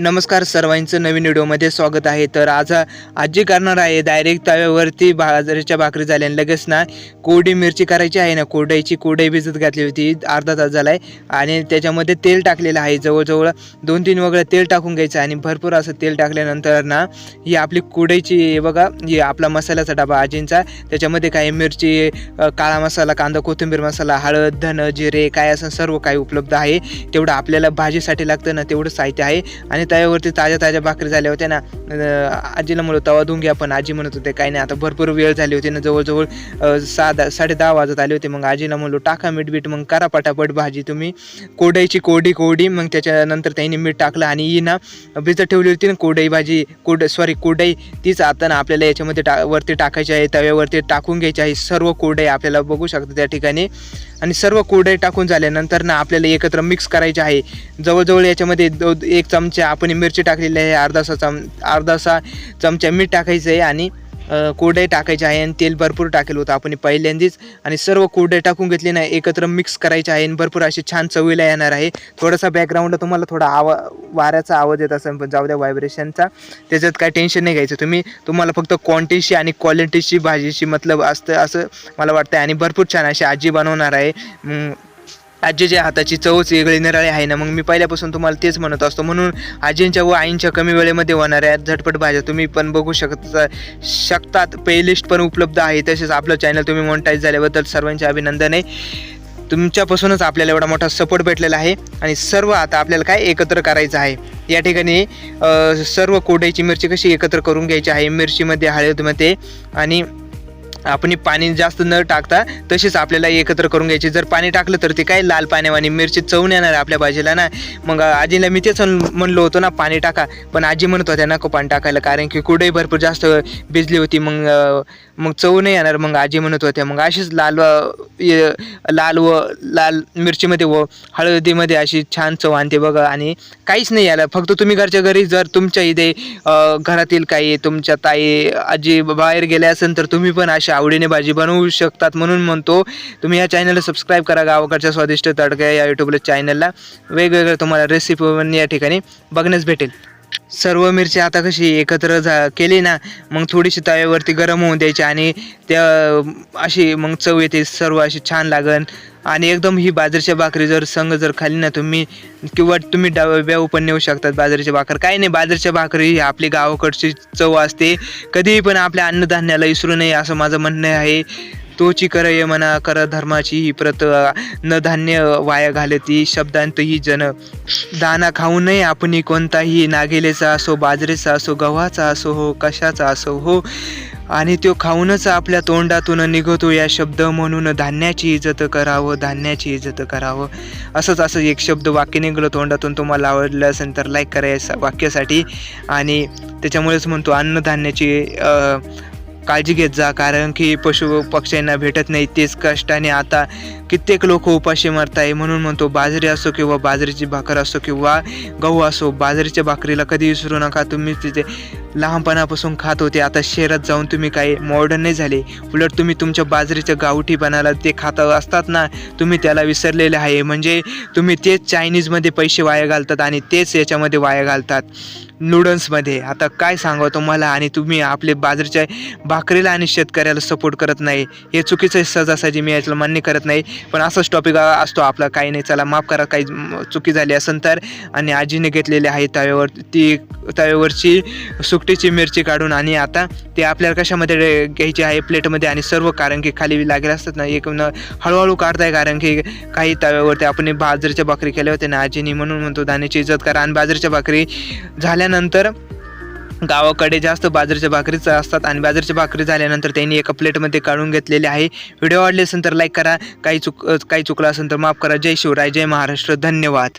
नमस्कार सर्वांचं नवीन व्हिडिओमध्ये स्वागत आहे. तर आज आजी करणार आहे. डायरेक्ट तव्यावरती बाजरीच्या भाकरी झाल्या लगेच ना कोरडी मिरची करायची आहे ना. कोरडायची कोरडई भिजत घातली होती. अर्धा तास झाला आहे आणि त्याच्यामध्ये तेल टाकलेलं आहे. जवळजवळ दोन तीन वगळं तेल टाकून घ्यायचं आणि भरपूर असं तेल टाकल्यानंतर ना ही आपली कोरडाईची बघा ही आपला मसाल्याचा डबा आजींचा. त्याच्यामध्ये काही मिरची काळा मसाला कांदा कोथिंबीर मसाला हळद धन जिरे काय असं सर्व काही उपलब्ध आहे. तेवढं आपल्याला भाजीसाठी लागतं ना तेवढं साहित्य आहे. आणि तव्यावरती ताज्या ताज्या भाकरी झाल्या होत्या ना. आजीला म्हणलो तवा धुवून घ्या पण. आजी म्हणत होते काही नाही आता भरपूर वेळ झाली होती ना जवळजवळ सहा दहा साडे दहा वाजत आले होते. मग आजीला म्हणलो टाका मीठ बीठ मग करा पटापट भाजी तुम्ही. कोडईची कोडी कोरडी मग त्याच्यानंतर त्यांनी मीठ टाकलं आणि ही ना भिजत ठेवली होती ना कोडई भाजी कोड सॉरी कोडई तीच आता ना आपल्याला याच्यामध्ये टा वरती टाकायची आहे तव्यावरती टाकून घ्यायची आहे सर्व कोडई आपल्याला बघू शकतो त्या ठिकाणी. आणि सर्व कोरडे टाकून झाल्यानंतर ना आपल्याला एकत्र मिक्स करायचे आहे. जवळजवळ याच्यामध्ये दो एक चमचा आपण मिरची टाकलेली आहे अर्धासा चम अर्धासा चमचा मीठ टाकायचं आहे आणि कोरडे टाकायचे आहे आणि तेल भरपूर टाकेल होतं आपण पहिल्यांदीच. आणि सर्व कोरडे टाकून घेतले ना एकत्र मिक्स करायचे आहे आणि भरपूर असे छान चवीला येणार आहे. थोडासा बॅकग्राऊंड तुम्हाला थोडा आवा वाऱ्याचा आवाज येत असेल पण जाऊ द्या व्हायब्रेशनचा त्याच्यात काय टेन्शन नाही घ्यायचं तुम्ही. तुम्हाला फक्त क्वांटिटीशी आणि क्वालिटीशी भाजीशी मतलब असतं असं मला वाटतं आणि भरपूर छान अशी आजी बनवणार आहे. आजीच्या हाताची चवच वेगळी निराळी आहे ना मग मी पहिल्यापासून तुम्हाला तेच म्हणत असतो. म्हणून आजींच्या व आईंच्या कमी वेळेमध्ये होणाऱ्या झटपट भाज्या तुम्ही पण बघू शकत शकतात. प्लेलिस्ट पण उपलब्ध आहे. तसेच आपलं चॅनल तुम्ही मोनिटाईज झाल्याबद्दल सर्वांचे अभिनंदन आहे. तुमच्यापासूनच आपल्याला एवढा मोठा सपोर्ट भेटलेला आहे. आणि सर्व आता आपल्याला काय एकत्र करायचं आहे? या ठिकाणी सर्व कोड्याची मिरची कशी एकत्र करून घ्यायची आहे? मिरचीमध्ये हळदमध्ये आणि आपण पाणी जास्त न टाकता तशीच आपल्याला एकत्र करून घ्यायची. जर पाणी टाकलं तर ते काय लाल पाण्यावानी मिरची चवून येणार आपल्या भाजीला ना. मग आजीला मी तेच म्हणलो होतो ना पाणी टाका. पण आजी म्हणत होत्या नको पाणी टाकायला कारण की कुठेही भरपूर जास्त भिजली होती मग मग चव नाही येणार. मग आजी म्हणत होत्या मग अशीच लाल ये- लाल व लाल मिरचीमध्ये व हळदीमध्ये अशी छान चव आणते बघा. आणि काहीच नाही याला. फक्त तुम्ही घरच्या घरी जर तुमच्या इथे घरातील काही तुमच्या ताई आजी बाहेर गेल्या असेल तर तुम्ही पण अशा आवडीने भाजी बनवू शकतात म्हणून म्हणतो. तुम्ही या चॅनलला सबस्क्राईब करा. गावाकडच्या स्वादिष्ट तडक्या या युट्यूबला चॅनलला वेगवेगळ्या तुम्हाला रेसिपी पण या ठिकाणी बघण्यास भेटेल. सर्व मिरची आता कशी एकत्र झा केली ना मग थोडीशी तव्यावरती गरम होऊन द्यायची आणि त्या अशी मग चव येते सर्व अशी छान लागन. आणि एकदम ही बाजरीच्या भाकरी जर संग जर खाली ना तुम्ही किंवा तुम्ही डब्यावर पण नेऊ शकतात बाजरीची भाकर. काही नाही बाजरीच्या भाकरी ही आपली गावाकडची चव असते. कधीही पण आपल्या अन्नधान्याला विसरू नये असं माझं म्हणणं आहे. तोची करय म्हणा कर धर्माची ही प्रत न धान्य वाया घालती शब्दांत ही जन. दाना खाऊ नये आपण कोणताही नागेलेचा असो बाजरीचा असो गव्हाचा असो हो कशाचा असो हो. आणि तो खाऊनच आपल्या तोंडातून निघतो या शब्द म्हणून धान्याची इज्जत करावं धान्याची इज्जत करावं. असंच असं एक शब्द वाक्य निघलं तोंडातून तुम्हाला आवडलं असेल तर लाईक करायचं वाक्यासाठी. आणि त्याच्यामुळेच म्हणतो अन्नधान्याची काळजी घेत जा कारण की पशु पक्ष्यांना भेटत नाही. तेच कष्टाने आता कित्येक लोक उपाशी मरत आहे म्हणून म्हणतो बाजरी असो किंवा बाजरीची भाकर असो किंवा गहू असो बाजरीच्या भाकरीला कधी विसरू नका. तुम्ही तिथे लहानपणापासून खात होते. आता शहरात जाऊन तुम्ही काही मॉडर्न नाही झाले. उलट तुम्ही तुमच्या बाजरीच्या गावठी बनाला ते खात असतात ना तुम्ही त्याला विसरलेले आहे. म्हणजे तुम्ही तेच चायनीजमध्ये पैसे वाया घालतात आणि तेच याच्यामध्ये वाया घालतात. नूडल्समध्ये आता काय सांगावं तुम्हाला? आणि तुम्ही आपले बाजरीच्या भाकरीला आणि शेतकऱ्याला सपोर्ट करत नाही. हे चुकीचं सजासाजी सहजासहजी. मी याच्याला मान्य करत नाही. पण असंच टॉपिक असतो आपला. काही नाही चला माफ करा. काही चुकी झाली असेल तर. आणि आजीने घेतलेली आहे तव्यावर ती तव्यावरची सुकटीची मिरची काढून. आणि आता ते आपल्याला कशामध्ये घ्यायची आहे? प्लेटमध्ये. आणि सर्व कारण की खाली लागले असतात ना. एक न हळूहळू काढताय कारण की काही तव्यावरती आपण बाजरीच्या भाकरी केल्या होत्या. ना आजीने म्हणून म्हणतो दाण्याची इज्जत करा. आणि बाजरीच्या भाकरी झाल्या झाल्यानंतर गावाकडे जास्त बाजरीच्या भाकरीच असतात आणि बाजरीच्या भाकरी झाल्यानंतर त्यांनी एका प्लेटमध्ये काढून घेतलेले आहे. व्हिडिओ आवडले असेल तर लाईक करा. काही चुक काही चुकलं असेल तर माफ करा. जय शिवराय. जय महाराष्ट्र. धन्यवाद.